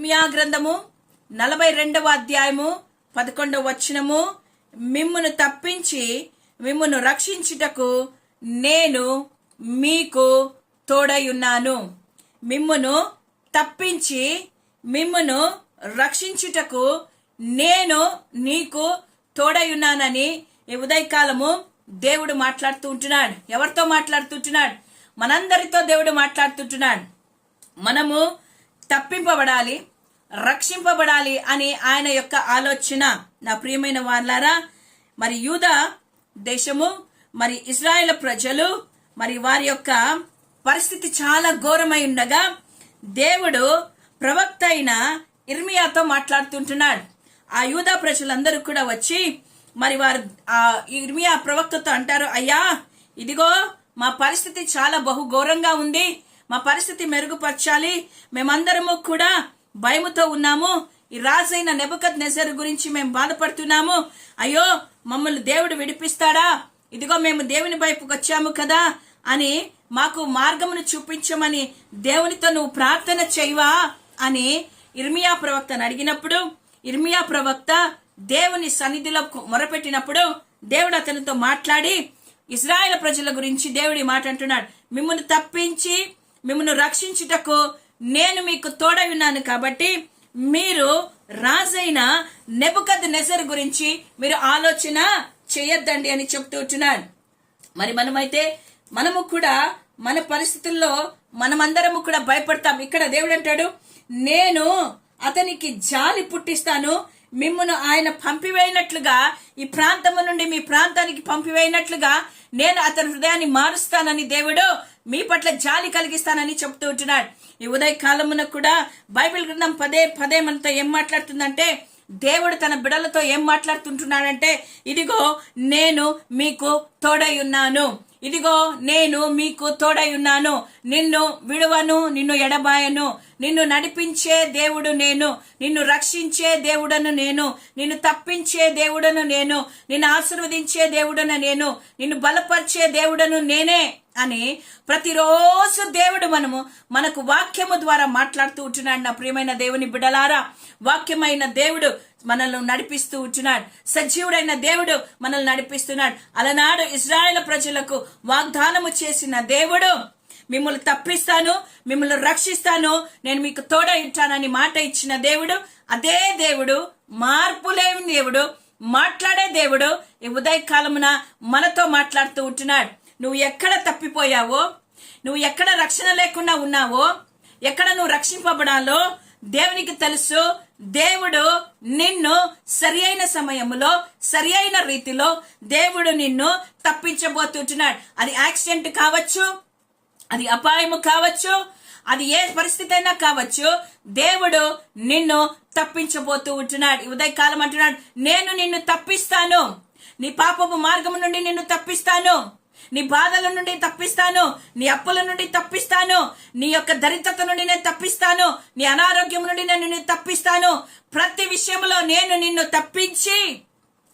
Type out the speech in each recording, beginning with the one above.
ఇర్మియా గ్రంథము నలభై రెండవ అధ్యాయము పదకొండవ వచనము. మిమ్మును తప్పించి మిమ్మును రక్షించుటకు నేను మీకు తోడై ఉన్నాను మిమ్మును తప్పించి మిమ్మును రక్షించుటకు నేను నీకు తోడై ఉన్నానని ఈ ఉదయకాలము దేవుడు మాట్లాడుతూ ఉంటున్నాడు. ఎవరితో మాట్లాడుతుంటున్నాడు మనందరితో దేవుడు మాట్లాడుతుంటున్నాడు మనము తప్పింపబడాలి. రక్షింపబడాలి అని ఆయన యొక్క ఆలోచన. నా ప్రియమైన వాళ్ళారా మరి యూద దేశము మరి ఇజ్రాయెల్ ప్రజలు మరి వారి యొక్క పరిస్థితి చాలా ఘోరమై ఉండగా దేవుడు ప్రవక్త అయిన ఇర్మియాతో మాట్లాడుతుంటున్నాడు. ఆ యూదా ప్రజలందరూ కూడా వచ్చి మరి వారు ఆ ఇర్మియా ప్రవక్తతో అంటారు అయ్యా ఇదిగో మా పరిస్థితి చాలా బహు ఘోరంగా ఉంది. మా పరిస్థితి మెరుగుపరచాలి. మేమందరము కూడా భయముతో ఉన్నాము. ఈ రాజైన నెబకత్ నెజర్ గురించి మేము బాధపడుతున్నాము. అయ్యో మమ్మల్ని దేవుడు విడిపిస్తాడా? ఇదిగో మేము దేవుని వైపుకి వచ్చాము కదా అని మాకు మార్గమును చూపించమని దేవునితో నువ్వు ప్రార్థన చేయవా అని ఇర్మియా ప్రవక్తను అడిగినప్పుడు ఇర్మియా ప్రవక్త దేవుని సన్నిధిలో మొరపెట్టినప్పుడు దేవుడు అతనితో మాట్లాడి ఇజ్రాయెల్ ప్రజల గురించి దేవుడి మాట అంటున్నాడు మిమ్మల్ని తప్పించి మిమ్మల్ని రక్షించుటకు నేను మీకు తోడై ఉన్నాను కాబట్టి మీరు రాజైన నెబుకద్ నెసర్ గురించి మీరు ఆలోచన చేయొద్దండి అని చెప్తూ ఉంటున్నాడు మరి మనమైతే మనము కూడా మన పరిస్థితుల్లో మనమందరము కూడా భయపడతాం. ఇక్కడ దేవుడు అంటాడు నేను అతనికి జాలి పుట్టిస్తాను మిమ్మను ఆయన పంపివేయినట్లుగా ఈ ప్రాంతము నుండి మీ ప్రాంతానికి పంపివేయినట్లుగా నేను అతని హృదయాన్ని మారుస్తానని దేవుడు మీ పట్ల జాలి కలిగిస్తానని చెప్తూ ఉంటున్నాడు. ఈ ఉదయ కాలమున కూడా బైబిల్ గ్రంథం పదే పదే మనతో ఏం మాట్లాడుతుందంటే దేవుడు తన బిడలతో ఏం మాట్లాడుతుంటున్నాడంటే ఇదిగో నేను మీకు తోడై ఉన్నాను. ఇదిగో నేను మీకు తోడై ఉన్నాను. నిన్ను విడువను నిన్ను ఎడబాయను. నిన్ను నడిపించే దేవుడు నేను. నిన్ను రక్షించే దేవుడను నేను. నిన్ను తప్పించే దేవుడను నేను. నిన్ను ఆశీర్వదించే దేవుడను నేను. నిన్ను బలపరిచే దేవుడను నేనే. అని ప్రతిరోజు దేవుడు మనము మనకు వాక్యము ద్వారా మాట్లాడుతూ ఉంటున్నాడు. నా ప్రియమైన దేవుని బిడలారా వాక్యమైన దేవుడు మనల్ని నడిపిస్తూ ఉంటున్నాడు. సజీవుడైన దేవుడు మనల్ని నడిపిస్తున్నాడు. అలనాడు ఇజ్రాయెల్ ప్రజలకు వాగ్దానము చేసిన దేవుడు మిమ్మల్ని తప్పిస్తాను మిమ్మల్ని రక్షిస్తాను నేను మీకు తోడ ఇచ్చానని మాట ఇచ్చిన దేవుడు అదే దేవుడు మార్పు లేని దేవుడు మాట్లాడే దేవుడు ఈ ఉదయకాలమున మనతో మాట్లాడుతూ ఉంటున్నాడు. నువ్వు ఎక్కడ తప్పిపోయావో నువ్వు ఎక్కడ రక్షణ లేకుండా ఉన్నావో ఎక్కడ నువ్వు రక్షింపబడాలో దేవునికి తెలుసు. దేవుడు నిన్ను సరి అయిన సమయంలో సరి అయిన రీతిలో దేవుడు నిన్ను తప్పించబోతుంటున్నాడు. అది యాక్సిడెంట్ కావచ్చు అది అపాయము కావచ్చు అది ఏ పరిస్థితి అయినా కావచ్చు దేవుడు నిన్ను తప్పించబోతూ ఉంటున్నాడు. ఉదయకాలం అంటున్నాడు నేను నిన్ను తప్పిస్తాను. నీ పాపపు మార్గం నుండి నిన్ను తప్పిస్తాను. నీ బాధల నుండి తప్పిస్తాను నీ అప్పుల నుండి తప్పిస్తాను నీ యొక్క దరిద్రత నుండి నేను తప్పిస్తాను నీ అనారోగ్యం నుండి నేను నిన్ను తప్పిస్తాను. ప్రతి విషయంలో నేను నిన్ను తప్పించి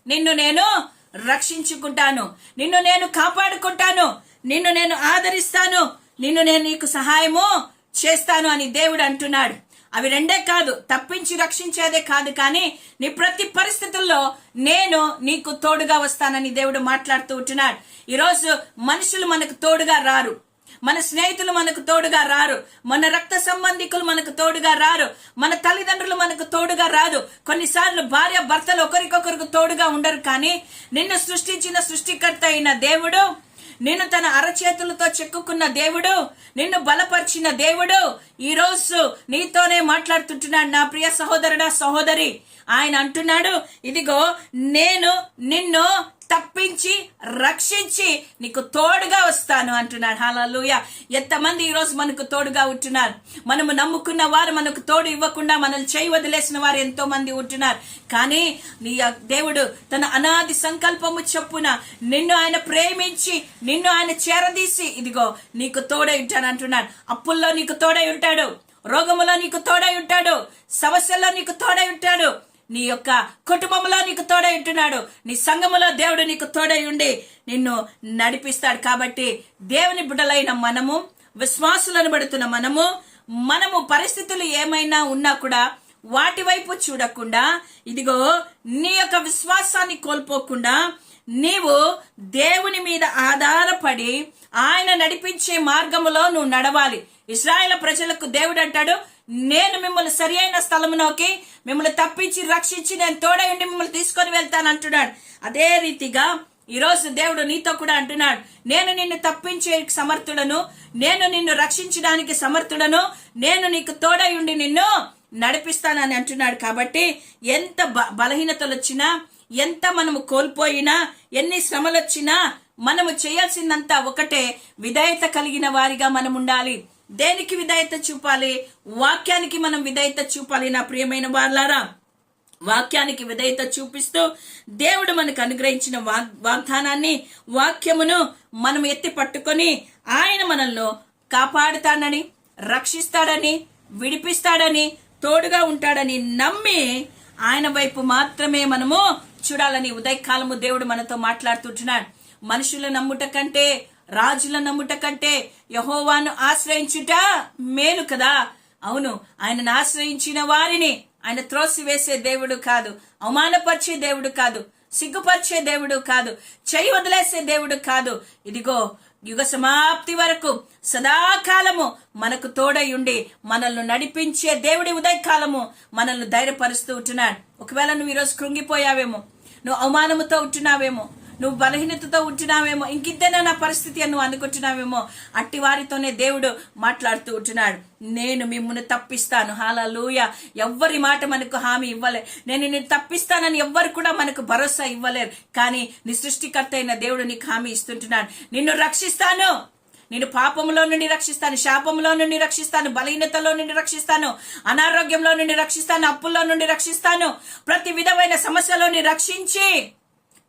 నిన్ను నేను రక్షించుకుంటాను. నిన్ను నేను కాపాడుకుంటాను. నిన్ను నేను ఆదరిస్తాను. నిన్ను నేను నీకు సహాయము చేస్తాను అని దేవుడు అంటున్నాడు. అవి రెండే కాదు తప్పించి రక్షించేదే కాదు కానీ నీ ప్రతి పరిస్థితుల్లో నేను నీకు తోడుగా వస్తానని దేవుడు మాట్లాడుతూ ఉంటున్నాడు. ఈరోజు మనుషులు మనకు తోడుగా రారు. మన స్నేహితులు మనకు తోడుగా రారు. మన రక్త సంబంధికులు మనకు తోడుగా రారు. మన తల్లిదండ్రులు మనకు తోడుగా రాదు. కొన్నిసార్లు భార్య భర్తలు ఒకరికొకరికి తోడుగా ఉండరు కానీ నిన్ను సృష్టించిన సృష్టికర్త అయిన దేవుడు నిన్ను తన అరచేతులతో చెక్కుకున్న దేవుడు నిన్ను బలపరిచిన దేవుడు ఈ రోజు నీతోనే మాట్లాడుతుంటున్నాడు నా ప్రియ సహోదరుడా సహోదరి. ఆయన అంటున్నాడు ఇదిగో నేను నిన్ను తప్పించి రక్షించి నీకు తోడుగా వస్తాను అంటున్నాడు. హాలూయ ఎంతమంది ఈరోజు మనకు తోడుగా ఉంటున్నారు? మనము నమ్ముకున్న వారు మనకు తోడు ఇవ్వకుండా మనల్ని చేయి వదిలేసిన వారు ఎంతో మంది ఉంటున్నారు. కానీ నీ దేవుడు తన అనాది సంకల్పము చొప్పున నిన్ను ఆయన ప్రేమించి నిన్ను ఆయన చేరదీసి ఇదిగో నీకు తోడై ఉంటాను అంటున్నాడు. అప్పుల్లో నీకు తోడై ఉంటాడు. రోగములో నీకు తోడై ఉంటాడు. సమస్యల్లో నీకు తోడై ఉంటాడు. నీ యొక్క కుటుంబంలో నీకు తోడై ఉంటున్నాడు. నీ సంఘములో దేవుడు నీకు తోడై ఉండి నిన్ను నడిపిస్తాడు. కాబట్టి దేవుని బిడ్డలైన మనము విశ్వాసులను పడుతున్న మనము మనము పరిస్థితులు ఏమైనా ఉన్నా కూడా వాటి వైపు చూడకుండా ఇదిగో నీ యొక్క విశ్వాసాన్ని కోల్పోకుండా నీవు దేవుని మీద ఆధారపడి ఆయన నడిపించే మార్గములో నువ్వు నడవాలి. ఇస్రాయేల్ ప్రజలకు దేవుడు అంటాడు నేను మిమ్మల్ని సరి అయిన స్థలములోకి మిమ్మల్ని తప్పించి రక్షించి నేను తోడై ఉండి మిమ్మల్ని తీసుకొని వెళ్తాను అంటున్నాడు. అదే రీతిగా ఈ రోజు దేవుడు నీతో కూడా అంటున్నాడు. నేను నిన్ను తప్పించే సమర్థుడను నేను నిన్ను రక్షించడానికి సమర్థుడను నేను నీకు తోడై ఉండి నిన్ను నడిపిస్తానని అంటున్నాడు. కాబట్టి ఎంత బ- బలహీనతలు వచ్చినా ఎంత మనము కోల్పోయినా ఎన్ని శ్రమలు వచ్చినా మనము చేయాల్సిందంతా ఒకటే. విధేయత కలిగిన వారిగా మనం ఉండాలి దేనికి విధేయత చూపాలి? వాక్యానికి మనం విధేయత చూపాలి నా ప్రియమైన వాళ్ళారా వాక్యానికి విధేయత చూపిస్తూ దేవుడు మనకు అనుగ్రహించిన వాగ్దానాన్ని వాక్యమును మనం ఎత్తి పట్టుకొని ఆయన మనల్ని కాపాడుతానని రక్షిస్తాడని విడిపిస్తాడని తోడుగా ఉంటాడని నమ్మి ఆయన వైపు మాత్రమే మనము చూడాలని ఉదయకాలము దేవుడు మనతో మాట్లాడుతుంటున్నాడు. మనుషుల నమ్ముట కంటే రాజుల నమ్ముట కంటే యహోవాను ఆశ్రయించుట మేలు కదా? అవును ఆయనను ఆశ్రయించిన వారిని ఆయన త్రోసివేసే దేవుడు కాదు అవమానపరిచే దేవుడు కాదు సిగ్గుపరిచే దేవుడు కాదు చేయి వదిలేసే దేవుడు కాదు. ఇదిగో యుగ సమాప్తి వరకు సదాకాలము మనకు తోడై ఉండి మనల్ని నడిపించే దేవుడి ఉదయకాలము మనల్ని ధైర్యపరుస్తూ ఉంటున్నాడు. ఒకవేళ నువ్వు ఈరోజు కృంగిపోయావేమో నువ్వు అవమానముతో ఉంటున్నావేమో నువ్వు బలహీనతతో ఉంటున్నావేమో ఇంకిద్దైనా నా పరిస్థితి అని నువ్వు అనుకుంటున్నావేమో అట్టి వారితోనే దేవుడు మాట్లాడుతూ ఉంటున్నాడు. నేను మిమ్మల్ని తప్పిస్తాను. హాలూయ ఎవ్వరి మాట మనకు హామీ ఇవ్వలే. నేను నిన్ను తప్పిస్తానని ఎవ్వరు కూడా మనకు భరోసా ఇవ్వలేరు. కానీ నీ సృష్టికర్త అయిన దేవుడు నీకు హామీ ఇస్తుంటున్నాడు. నిన్ను రక్షిస్తాను. నేను పాపంలో నుండి రక్షిస్తాను. శాపంలో నుండి రక్షిస్తాను. బలహీనతలో నుండి రక్షిస్తాను. అనారోగ్యంలో నుండి రక్షిస్తాను. అప్పుల్లో నుండి రక్షిస్తాను. ప్రతి విధమైన సమస్యలోని రక్షించి.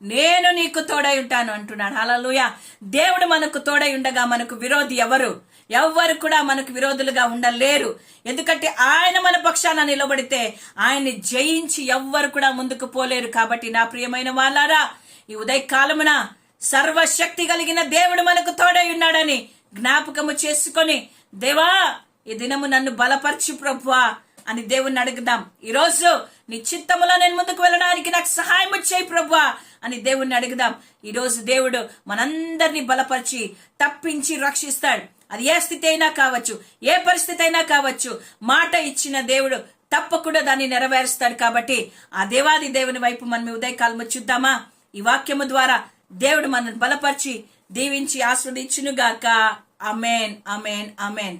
నేను నీకు తోడై ఉంటాను అంటున్నాడు. హల్లెలూయా. దేవుడు మనకు తోడై ఉండగా మనకు విరోధి ఎవరు? ఎవ్వరు కూడా మనకు విరోధులుగా ఉండలేరు. ఎందుకంటే ఆయన మన పక్షాన నిలబడితే ఆయన్ని జయించి ఎవ్వరు కూడా ముందుకు పోలేరు. కాబట్టి నా ప్రియమైన వాళ్ళారా ఈ ఉదయకాలమున సర్వశక్తి కలిగిన దేవుడు మనకు తోడై ఉన్నాడని జ్ఞాపకము చేసుకొని దేవా ఈ దినము నన్ను బలపరచు ప్రభువా. అని దేవుణ్ణి అడుగుదాం. ఈరోజు నీ చిత్తములో నేను ముందుకు వెళ్ళడానికి నాకు సహాయం చేయి ప్రభువా అని దేవుణ్ణి అడుగుదాం. ఈరోజు దేవుడు మనందరినీ బలపరిచి తప్పించి రక్షిస్తాడు. అది ఏ స్థితి అయినా కావచ్చు ఏ పరిస్థితి అయినా కావచ్చు మాట ఇచ్చిన దేవుడు తప్పకుండా దాన్ని నెరవేరుస్తాడు కాబట్టి ఆ దేవాది దేవుని వైపు మనం ఉదయకాలము చూద్దామా? ఈ వాక్యము ద్వారా దేవుడు మనల్ని బలపరిచి దీవించి ఆస్వాదించునుగాక. అమేన్ అమేన్ అమేన్